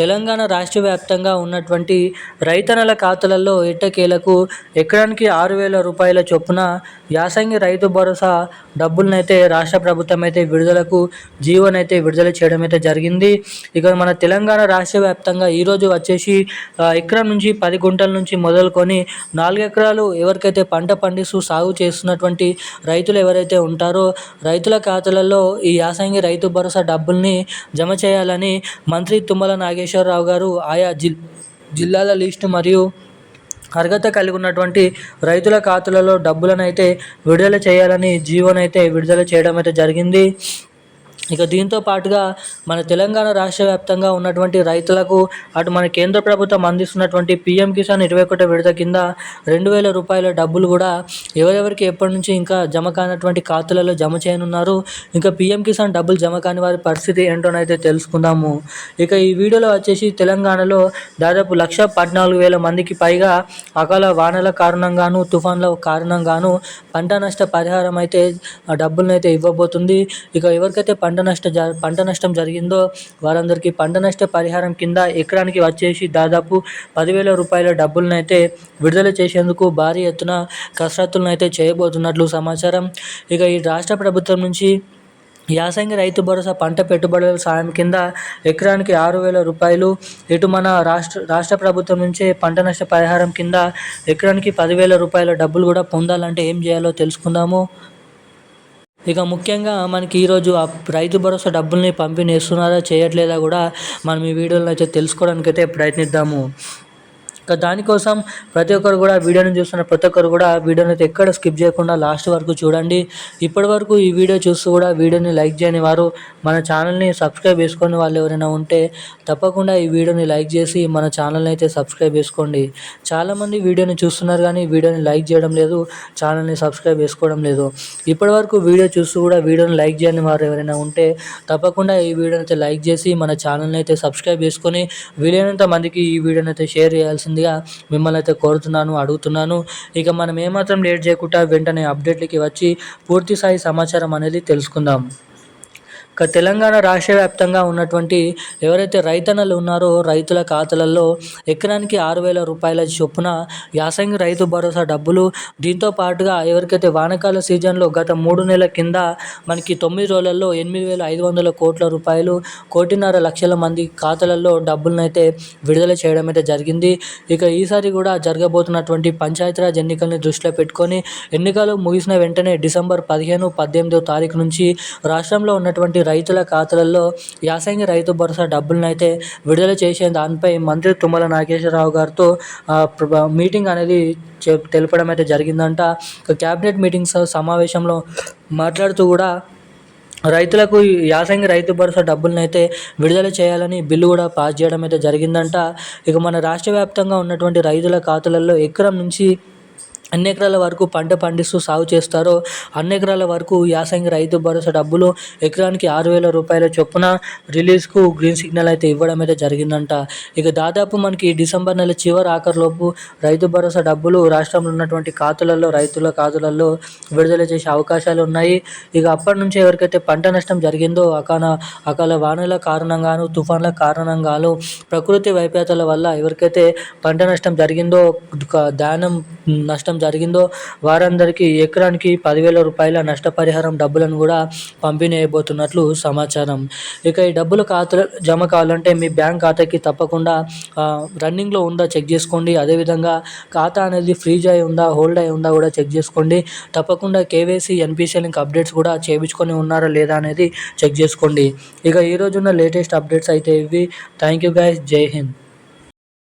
Telangana రాష్ట్ర వ్యాప్తంగా ఉన్నటువంటి రైతన్నల ఖాతాలలో ఎట్టకేలకు ఎకరానికి ఆరు వేల రూపాయల చొప్పున యాసంగి రైతు భరోసా డబ్బులనైతే రాష్ట్ర ప్రభుత్వం అయితే విడుదలకు జీవోనైతే విడుదల చేయడం అయితే జరిగింది. ఇక మన తెలంగాణ రాష్ట్ర వ్యాప్తంగా ఈరోజు వచ్చేసి ఎకరం నుంచి పది గుంటల నుంచి మొదలుకొని నాలుగు ఎకరాలు ఎవరికైతే పంట పండిస్తూ సాగు చేస్తున్నటువంటి రైతులు ఎవరైతే ఉంటారో రైతుల ఖాతాలలో ఈ యాసంగి రైతు భరోసా డబ్బుల్ని జమ చేయాలని మంత్రి తుమ్మల నాగేశ్వర నాగేశ్వరరావు గారు ఆయా జిల్ జిల్లాల లిస్టు మరియు అర్హత కలిగి ఉన్నటువంటి రైతుల ఖాతాలలో డబ్బులను అయితే విడుదల చేయాలని జీవోనైతే విడుదల చేయడం అయితే జరిగింది. ఇక దీంతో పాటుగా మన తెలంగాణ రాష్ట్ర వ్యాప్తంగా ఉన్నటువంటి రైతులకు అటు మన కేంద్ర ప్రభుత్వం అందిస్తున్నటువంటి పీఎం కిసాన్ ఇరవై ఒకటో విడత కింద రెండు వేల రూపాయల డబ్బులు కూడా ఎవరెవరికి ఎప్పటి నుంచి ఇంకా జమ కానటువంటి ఖాతాలలో జమ చేయనున్నారు. ఇంకా పిఎం కిసాన్ డబ్బులు జమ కాని వారి పరిస్థితి ఏంటోనైతే తెలుసుకుందాము. ఇక ఈ వీడియోలో వచ్చేసి తెలంగాణలో దాదాపు లక్ష పద్నాలుగు వేల మందికి పైగా అకాల వానల కారణంగాను తుఫాన్ల కారణంగాను పంట నష్ట పరిహారం అయితే డబ్బులను అయితే ఇవ్వబోతుంది. ఇక ఎవరికైతే పంట పంట నష్ట జ పంట నష్టం జరిగిందో వారందరికీ పంట నష్ట పరిహారం కింద ఎకరానికి వచ్చేసి దాదాపు పదివేల రూపాయల డబ్బులను అయితే విడుదల చేసేందుకు భారీ ఎత్తున కసరత్తులను అయితే చేయబోతున్నట్లు సమాచారం. ఇక ఈ రాష్ట్ర ప్రభుత్వం నుంచి యాసంగి రైతు భరోసా పంట పెట్టుబడుల సాయం కింద ఎకరానికి ఆరు వేల రూపాయలు ఇటు మన రాష్ట్ర రాష్ట్ర ప్రభుత్వం నుంచే పంట నష్ట పరిహారం కింద ఎకరానికి పదివేల రూపాయల డబ్బులు కూడా పొందాలంటే ఏం చేయాలో తెలుసుకుందాము. ఇక ముఖ్యంగా మనకి ఈరోజు ఆ రైతు భరోసా డబ్బుల్ని పంపిణీ చేస్తున్నారా చేయట్లేదా కూడా మనం ఈ వీడియోలో అయితే తెలుసుకోవడానికి అయితే ప్రయత్నిద్దాము. ఇక దానికోసం ప్రతి ఒక్కరు కూడా వీడియోని చూస్తున్న ప్రతి ఒక్కరు కూడా వీడియోని అయితే ఎక్కడ స్కిప్ చేయకుండా లాస్ట్ వరకు చూడండి. ఇప్పటి వరకు ఈ వీడియో చూస్తూ కూడా వీడియోని లైక్ చేయని వారు మన ఛానల్ని సబ్స్క్రైబ్ చేసుకుని వాళ్ళు ఎవరైనా ఉంటే తప్పకుండా ఈ వీడియోని లైక్ చేసి మన ఛానల్ని అయితే సబ్స్క్రైబ్ చేసుకోండి. చాలామంది వీడియోని చూస్తున్నారు కానీ వీడియోని లైక్ చేయడం లేదు ఛానల్ని సబ్స్క్రైబ్ చేసుకోవడం లేదు. ఇప్పటి వరకు వీడియో చూస్తూ కూడా వీడియోని లైక్ చేయని వారు ఎవరైనా ఉంటే తప్పకుండా ఈ వీడియోని అయితే లైక్ చేసి మన ఛానల్ని అయితే సబ్స్క్రైబ్ చేసుకొని వీలైనంత మందికి ఈ వీడియోని అయితే షేర్ చేయాల్సిందిగా మిమ్మల్ని అయితే కోరుతున్నాను అడుగుతున్నాను. ఇక మనం ఏమాత్రం లేట్ చేయకుండా వెంటనే అప్డేట్లకి వచ్చి పూర్తి స్థాయి సమాచారం అనేది తెలుసుకుందాం. తెలంగాణ రాష్ట్ర వ్యాప్తంగా ఉన్నటువంటి ఎవరైతే రైతన్నలు ఉన్నారో రైతుల ఖాతాలలో ఎకరానికి ఆరు వేల రూపాయల చొప్పున యాసంగి రైతు భరోసా డబ్బులు. దీంతో పాటుగా ఎవరికైతే వానకాల సీజన్లో గత మూడు నెలల కింద మనకి తొమ్మిది రోజులలో ఎనిమిది వేల ఐదు వందల కోట్ల రూపాయలు కోటిన్నర లక్షల మంది ఖాతాలలో డబ్బులనైతే అయితే విడుదల చేయడం అయితే జరిగింది. ఇక ఈసారి కూడా జరగబోతున్నటువంటి పంచాయతీరాజ్ ఎన్నికల్ని దృష్టిలో పెట్టుకొని ఎన్నికలు ముగిసిన వెంటనే డిసెంబర్ పదిహేను పద్దెనిమిదో తారీఖు నుంచి రాష్ట్రంలో ఉన్నటువంటి రైతుల ఖాతాలలో యాసంగి రైతు భరోసా డబ్బులను అయితే విడుదల చేసే దానిపై మంత్రి తుమ్మల నాగేశ్వరరావు గారితో మీటింగ్ అనేది తెలపడం అయితే జరిగిందంట. క్యాబినెట్ మీటింగ్స్ సమావేశంలో మాట్లాడుతూ కూడా రైతులకు యాసంగి రైతు భరోసా డబ్బులను అయితే విడుదల చేయాలని బిల్లు కూడా పాస్ చేయడం అయితే జరిగిందంట. ఇక మన రాష్ట్ర వ్యాప్తంగా ఉన్నటువంటి రైతుల ఖాతాలలో ఎకరం నుంచి అన్ని ఎకరాల వరకు పంట పండిస్తూ సాగు చేస్తారో అన్ని ఎకరాల వరకు యాసంగి రైతు భరోసా డబ్బులు ఎకరానికి ఆరు వేల రూపాయల చొప్పున రిలీజ్కు గ్రీన్ సిగ్నల్ అయితే ఇవ్వడం అయితే జరిగిందంట. ఇక దాదాపు మనకి డిసెంబర్ నెల చివరి ఆఖరిలోపు రైతు భరోసా డబ్బులు రాష్ట్రంలో ఉన్నటువంటి ఖాతాలలో రైతుల ఖాతాలలో విడుదల చేసే అవకాశాలు ఉన్నాయి. ఇక అప్పటి నుంచి ఎవరికైతే పంట నష్టం జరిగిందో అకాల అకాల వానల కారణంగాను తుఫాన్ల కారణంగాను ప్రకృతి వైపరీత్యాల వల్ల ఎవరికైతే పంట నష్టం జరిగిందో క- ధాన్యం నష్టం జరిగిందో వారందరికీ ఎకరానికి పదివేల రూపాయల నష్టపరిహారం డబ్బులను కూడా పంపిణీ అయిపోతున్నట్లు సమాచారం. ఇక ఈ డబ్బులు ఖాతా జమ కావాలంటే మీ బ్యాంక్ ఖాతాకి తప్పకుండా రన్నింగ్లో ఉందా చెక్ చేసుకోండి. అదేవిధంగా ఖాతా అనేది ఫ్రీజ్ అయి ఉందా హోల్డ్ అయి ఉందా కూడా చెక్ చేసుకోండి. తప్పకుండా కేవైసీ ఎన్పిసి లింక్ అప్డేట్స్ కూడా చేయించుకొని ఉన్నారా లేదా అనేది చెక్ చేసుకోండి. ఇక ఈ లేటెస్ట్ అప్డేట్స్ అయితే ఇవి. థ్యాంక్ యూ గైస్ జై హింద్.